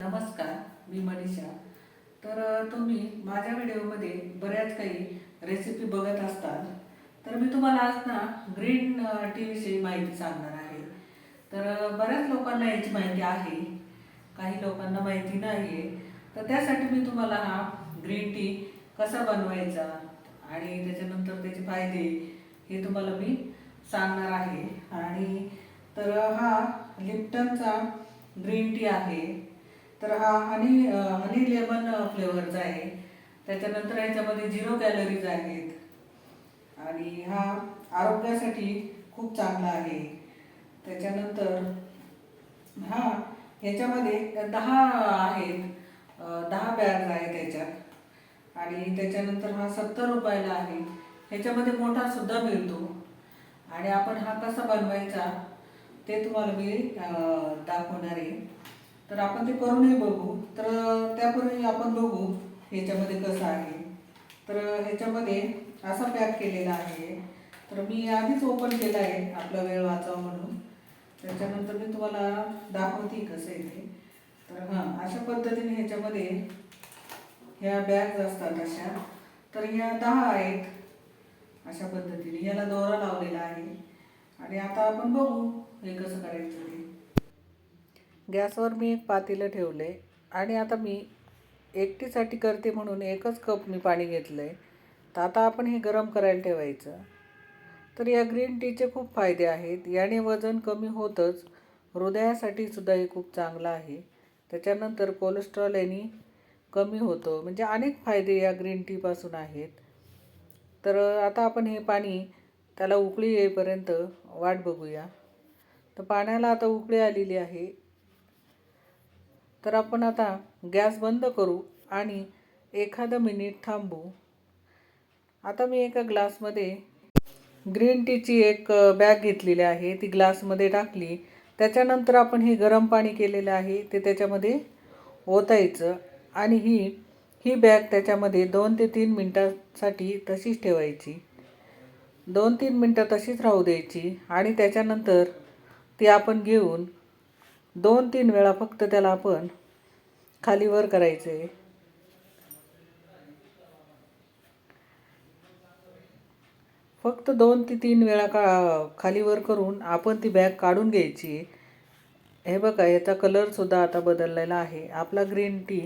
नमस्कार मी मनीषा. तर तुम्ही माझ्या व्हिडिओमध्ये बऱ्याच काही रेसिपी बघत असतात. तर मी तुम्हाला आज ना ग्रीन टीविषयी माहिती सांगणार आहे. तर बऱ्याच लोकांना याची माहिती आहे काही लोकांना माहिती नाही आहे तर त्यासाठी मी तुम्हाला हा ग्रीन टी कसा बनवायचा आणि त्याच्यानंतर त्याचे फायदे हे तुम्हाला मी सांगणार आहे. आणि तर हा लिप्टनचा ग्रीन टी आहे. तर हा हनी हनी लेमन फ्लेवरचा आहे. त्याच्यानंतर ह्याच्यामध्ये झिरो कॅलरीज आहेत. आणि हा आरोग्यासाठी खूप चांगला आहे. त्याच्यानंतर हा ह्याच्यामध्ये दहा आहेत. दहा बॅग आहेत त्याच्यात आणि त्याच्यानंतर हा सत्तर रुपयाला आहे. ह्याच्यामध्ये मोठा सुद्धा मिळतो. आणि आपण हा कसा बनवायचा ते तुम्हाला मी दाखवणार आहे. तर आपण ते करूनही बघू. तर त्यापूर्वी आपण बघू ह्याच्यामध्ये कसं आहे. तर ह्याच्यामध्ये असा पॅक केलेला आहे. तर मी आधीच ओपन केला आहे आपला वेळ वाचावा म्हणून. त्याच्यानंतर मी तुम्हाला दाखवते कसं आहे ते. तर हां अशा पद्धतीने ह्याच्यामध्ये ह्या बॅग्स असतात अशा. तर ह्या दहा आहेत अशा पद्धतीने. याला दोरा लावलेला आहे. आणि आता आपण बघू हे कसं करायचं ते. गॅसवर मी एक पातेलं ठेवले आणि आता मी एकटीसाठी करते म्हणून एकच कप मी पाणी घेतलं आहे तर आता आपण हे गरम करायला ठेवायचं. तर या ग्रीन टीचे खूप फायदे आहेत. याने वजन कमी होतच. हृदयासाठी सुद्धा हे खूप चांगलं आहे. त्याच्यानंतर कोलेस्ट्रॉल यांनी कमी होतो. म्हणजे अनेक फायदे या ग्रीन टीपासून आहेत. तर आता आपण हे पाणी त्याला उकळी येईपर्यंत वाट बघूया. तर पाण्याला आता उकळी आलेली आहे. तर आपण आता गॅस बंद करू आणि एखादं मिनिट थांबू. आता मी एका ग्लासमध्ये ग्रीन टीची एक बॅग घेतलेली आहे. ती ग्लासमध्ये टाकली. त्याच्यानंतर आपण हे गरम पाणी केलेलं आहे. ते त्याच्यामध्ये ओतायचं आणि ही ही बॅग त्याच्यामध्ये दोन ते तीन मिनटासाठी तशीच ठेवायची. दोन तीन मिनटं तशीच राहू द्यायची आणि त्याच्यानंतर ती आपण घेऊन दोन तीन वेळा फक्त त्याला आपण खाली वर करायचं. आहे फक्त दोन ते तीन वेळा का खाली वर करून आपण ती बॅग काढून घ्यायची. हे बघा याचा कलरसुद्धा आता बदललेला आहे. आपला ग्रीन टी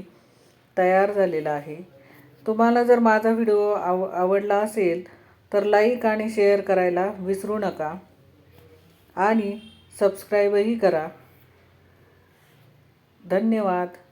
तयार झालेला आहे. तुम्हाला जर माझा व्हिडिओ आव आवडला असेल तर लाईक आणि शेअर करायला विसरू नका. आणि सबस्क्राईबही करा. धन्यवाद.